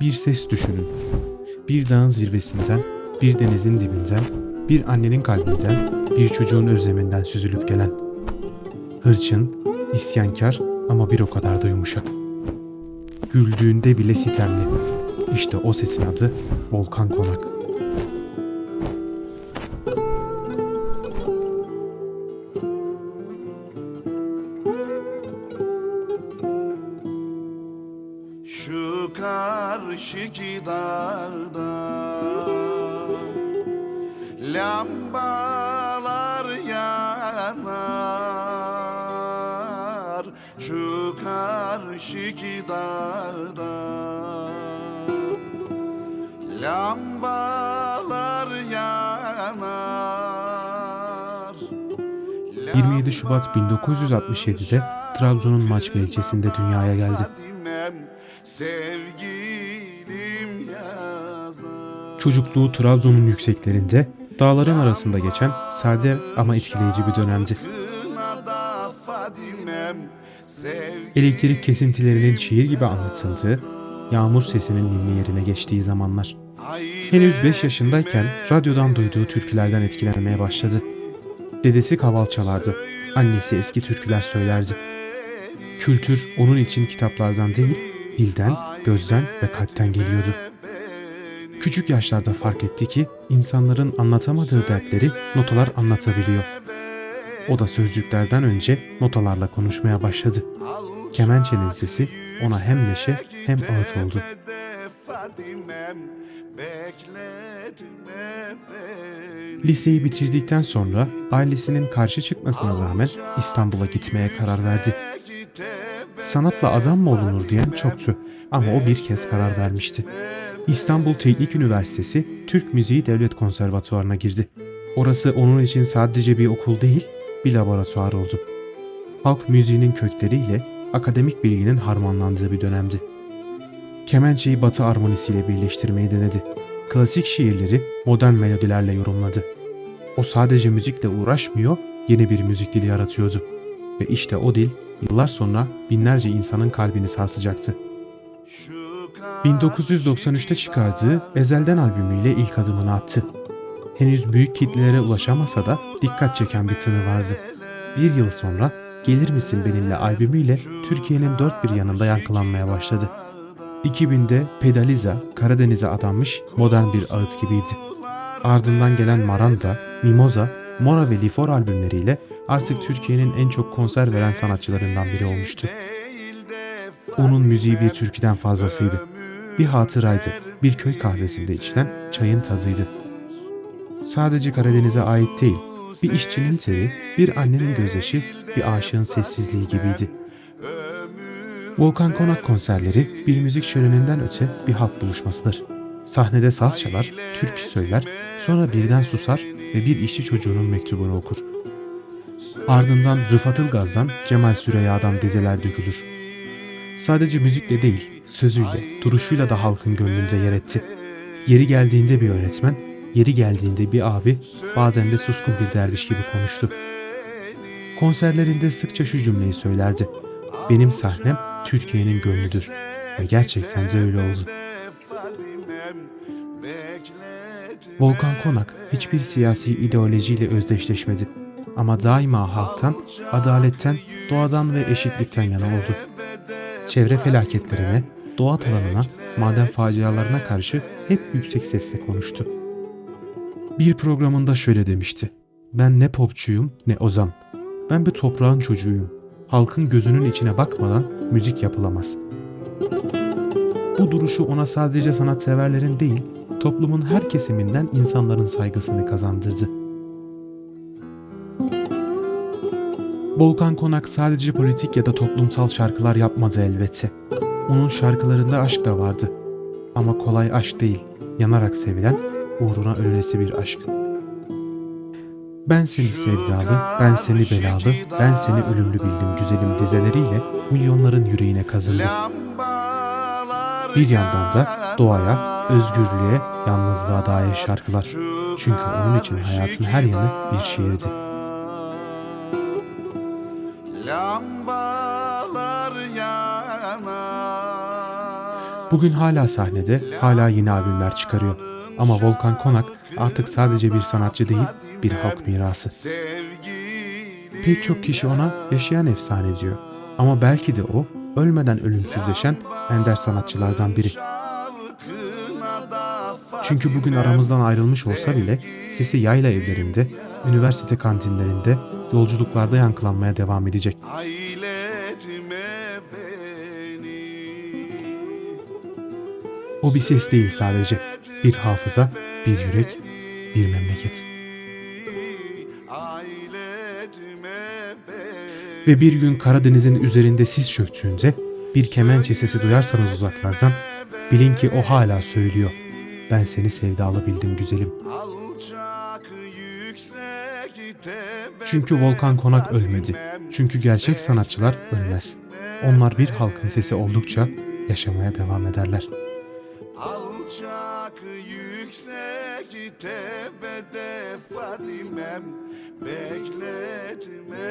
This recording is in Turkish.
Bir ses düşünün. Bir dağın zirvesinden, bir denizin dibinden, bir annenin kalbinden, bir çocuğun özleminden süzülüp gelen. Hırçın, isyankar ama bir o kadar da yumuşak. Güldüğünde bile sitemli. İşte o sesin adı Volkan Konak. Karşıki dağda Lambalar yanar Şu karşıki dağda Lambalar yanar. 27 Şubat 1967'de Trabzon'un Maçka ilçesinde dünyaya geldi. Yazar Çocukluğu Trabzon'un yükseklerinde, dağların arasında geçen sade ama etkileyici bir dönemdi. Elektrik kesintilerinin şiir gibi anlatıldığı, yağmur sesinin ninni yerine geçtiği zamanlar. Henüz 5 yaşındayken radyodan duyduğu türkülerden etkilenmeye başladı. Dedesi kaval çalardı, annesi eski türküler söylerdi. Kültür onun için kitaplardan değil, dilden, gözden ve kalpten geliyordu. Küçük yaşlarda fark etti ki insanların anlatamadığı dertleri notalar anlatabiliyor. O da sözcüklerden önce notalarla konuşmaya başladı. Kemençenin sesi ona hem neşe hem ağıt oldu. Liseyi bitirdikten sonra ailesinin karşı çıkmasına rağmen İstanbul'a gitmeye karar verdi. Sanatla adam mı olunur diyen çoktu ama o bir kez karar vermişti. İstanbul Teknik Üniversitesi Türk Müziği Devlet Konservatuvarı'na girdi. Orası onun için sadece bir okul değil, bir laboratuvar oldu. Halk müziğinin kökleriyle akademik bilginin harmanlandığı bir dönemdi. Kemençeyi batı armonisiyle birleştirmeyi denedi. Klasik şiirleri modern melodilerle yorumladı. O sadece müzikle uğraşmıyor, yeni bir müzik dili yaratıyordu. Ve işte o dil yıllar sonra binlerce insanın kalbini sarsacaktı. Şu 1993'te çıkardığı Ezel'den albümüyle ilk adımını attı. Henüz büyük kitlelere ulaşamasa da dikkat çeken bir tını vardı. Bir yıl sonra Gelir Misin Benimle albümüyle Türkiye'nin dört bir yanında yankılanmaya başladı. 2000'de Pedaliza, Karadeniz'e adanmış modern bir ağıt gibiydi. Ardından gelen Maranda, Mimoza, Mora ve Lifor albümleriyle artık Türkiye'nin en çok konser veren sanatçılarından biri olmuştu. Onun müziği bir türküden fazlasıydı. Bir hatıraydı, bir köy kahvesinde içilen çayın tadıydı. Sadece Karadeniz'e ait değil, bir işçinin teri, bir annenin gözyaşı, bir aşığın sessizliği gibiydi. Volkan Konak konserleri bir müzik şöleninden öte bir halk buluşmasıdır. Sahnede saz çalar, türkü söyler, sonra birden susar ve bir işçi çocuğunun mektubunu okur. Ardından Rıfat Ilgaz'dan Cemal Süreyya'dan dizeler dökülür. Sadece müzikle değil, sözüyle, duruşuyla da halkın gönlünde yer etti. Yeri geldiğinde bir öğretmen, yeri geldiğinde bir abi, bazen de suskun bir derviş gibi konuştu. Konserlerinde sıkça şu cümleyi söylerdi. Benim sahnem Türkiye'nin gönlüdür. Ve gerçekten de öyle oldu. Volkan Konak hiçbir siyasi ideolojiyle özdeşleşmedi. Ama daima halktan, adaletten, doğadan ve eşitlikten yana oldu. Çevre felaketlerine, doğa talanına, maden facialarına karşı hep yüksek sesle konuştu. Bir programında şöyle demişti. Ben ne popçuyum ne ozan. Ben bir toprağın çocuğuyum. Halkın gözünün içine bakmadan müzik yapılamaz. Bu duruşu ona sadece sanatseverlerin değil, toplumun her kesiminden insanların saygısını kazandırdı. Volkan Konak sadece politik ya da toplumsal şarkılar yapmadı elbette. Onun şarkılarında aşk da vardı. Ama kolay aşk değil, yanarak sevilen, uğruna ölünesi bir aşk. Ben seni sevdalı, ben seni belalı, ben seni ölümlü bildim güzelim dizeleriyle milyonların yüreğine kazındı. Bir yandan da doğaya, özgürlüğe, yalnızlığa dair şarkılar. Çünkü onun için hayatın her yanı bir şiirdi. Bugün hala sahnede, hala yeni albümler çıkarıyor. Ama Volkan Konak artık sadece bir sanatçı değil, bir halk mirası. Pek çok kişi ona yaşayan efsane diyor. Ama belki de o ölmeden ölümsüzleşen ender sanatçılardan biri. Çünkü bugün aramızdan ayrılmış olsa bile sesi yayla evlerinde, üniversite kantinlerinde, yolculuklarda yankılanmaya devam edecek. O bir ses değil sadece. Bir hafıza, bir yürek, bir memleket. Ve bir gün Karadeniz'in üzerinde sis çöktüğünde bir kemençe sesi duyarsanız uzaklardan bilin ki o hala söylüyor. Ben seni sevdalı bildim güzelim. Çünkü Volkan Konak ölmedi. Çünkü gerçek sanatçılar ölmez. Onlar bir halkın sesi oldukça yaşamaya devam ederler. Alçak yüksek tepede Fadimem Bekletme